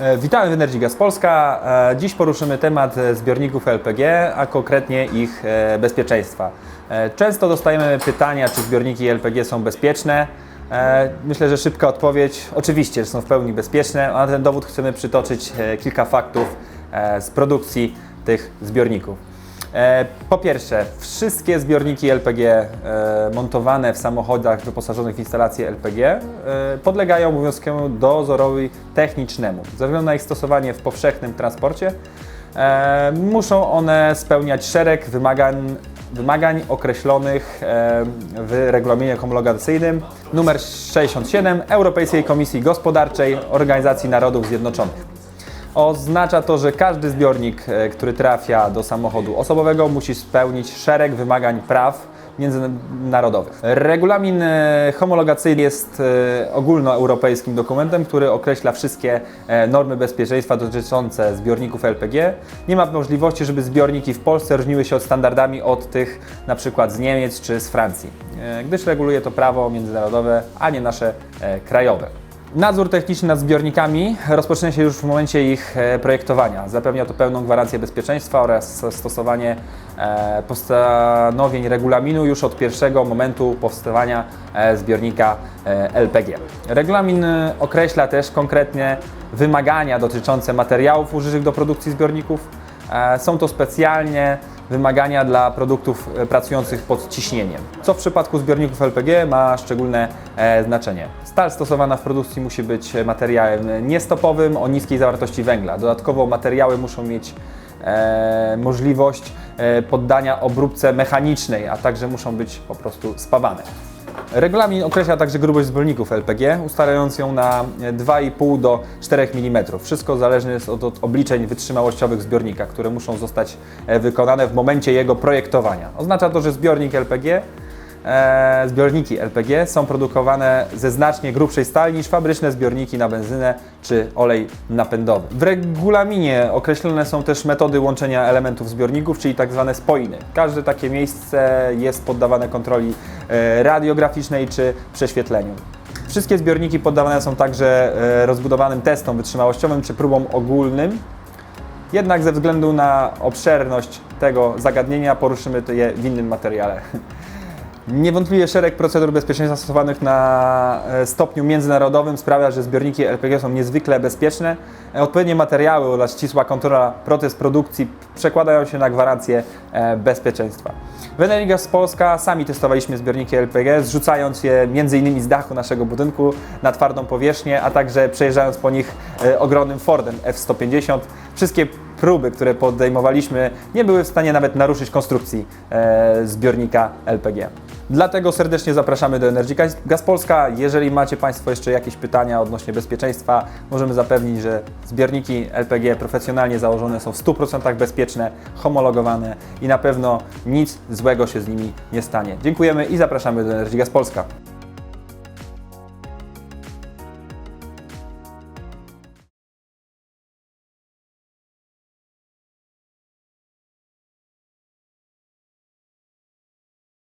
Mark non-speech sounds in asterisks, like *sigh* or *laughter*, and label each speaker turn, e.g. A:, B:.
A: E, Witamy w Energy Gas Polska. E, Dziś poruszymy temat e, zbiorników LPG, a konkretnie ich bezpieczeństwa. Często dostajemy pytania, czy zbiorniki LPG są bezpieczne. Myślę, że szybka odpowiedź. Oczywiście, że są w pełni bezpieczne, a na ten dowód chcemy przytoczyć kilka faktów z produkcji tych zbiorników. E, Po pierwsze, wszystkie zbiorniki LPG e, montowane w samochodach wyposażonych w instalacje LPG e, podlegają obowiązkowi dozorowi technicznemu. Ze względu na ich stosowanie w powszechnym transporcie muszą one spełniać szereg wymagań, wymagań określonych w regulaminie homologacyjnym nr 67 Europejskiej Komisji Gospodarczej Organizacji Narodów Zjednoczonych. Oznacza to, że każdy zbiornik, e, który trafia do samochodu osobowego, musi spełnić szereg wymagań praw międzynarodowych. Regulamin e, homologacyjny jest e, ogólnoeuropejskim dokumentem, który określa wszystkie normy bezpieczeństwa dotyczące zbiorników LPG. Nie ma możliwości, żeby zbiorniki w Polsce różniły się od standardami od tych na przykład z Niemiec czy z Francji, gdyż reguluje to prawo międzynarodowe, a nie nasze krajowe. Nadzór techniczny nad zbiornikami rozpoczyna się już w momencie ich e, projektowania. Zapewnia to pełną gwarancję bezpieczeństwa oraz stosowanie e, postanowień regulaminu już od pierwszego momentu powstawania e, zbiornika LPG. Regulamin określa też konkretnie wymagania dotyczące materiałów użytych do produkcji zbiorników. Są to specjalnie wymagania dla produktów e, pracujących pod ciśnieniem, co w przypadku zbiorników LPG ma szczególne e, znaczenie. Stal stosowana w produkcji musi być materiałem niestopowym o niskiej zawartości węgla. Dodatkowo materiały muszą mieć e, możliwość poddania obróbce mechanicznej, a także muszą być po prostu spawane. Regulamin określa także grubość zbiorników LPG, ustalając ją na 2,5 do 4 mm. Wszystko zależne jest od, od obliczeń wytrzymałościowych zbiornika, które muszą zostać e, wykonane w momencie jego projektowania. Oznacza to, że zbiornik LPG zbiorniki LPG są produkowane ze znacznie grubszej stali niż fabryczne zbiorniki na benzynę czy olej napędowy. W regulaminie określone są też metody łączenia elementów zbiorników, czyli tak zwane spoiny. Każde takie miejsce jest poddawane kontroli e, radiograficznej czy prześwietleniu. Wszystkie zbiorniki poddawane są także e, rozbudowanym testom wytrzymałościowym czy próbom ogólnym, jednak ze względu na obszerność tego zagadnienia poruszymy je w innym materiale. *laughs* Niewątpliwie szereg procedur bezpieczeństwa stosowanych na e, stopniu międzynarodowym sprawia, że zbiorniki LPG są niezwykle bezpieczne. E, Odpowiednie materiały oraz ścisła kontrola proces produkcji przekładają się na gwarancję e, bezpieczeństwa. W Energas Polska sami testowaliśmy zbiorniki LPG, zrzucając je m.in. z dachu naszego budynku na twardą powierzchnię, a także przejeżdżając po nich ogromnym Fordem F-150. Wszystkie próby, które podejmowaliśmy, nie były w stanie nawet naruszyć konstrukcji zbiornika LPG. Dlatego serdecznie zapraszamy do Energy Gas Polska. Jeżeli macie Państwo jeszcze jakieś pytania odnośnie bezpieczeństwa, możemy zapewnić, że zbiorniki LPG profesjonalnie założone są w 100% bezpieczne, homologowane i na pewno nic złego się z nimi nie stanie. Dziękujemy i zapraszamy do Energy Gas Polska.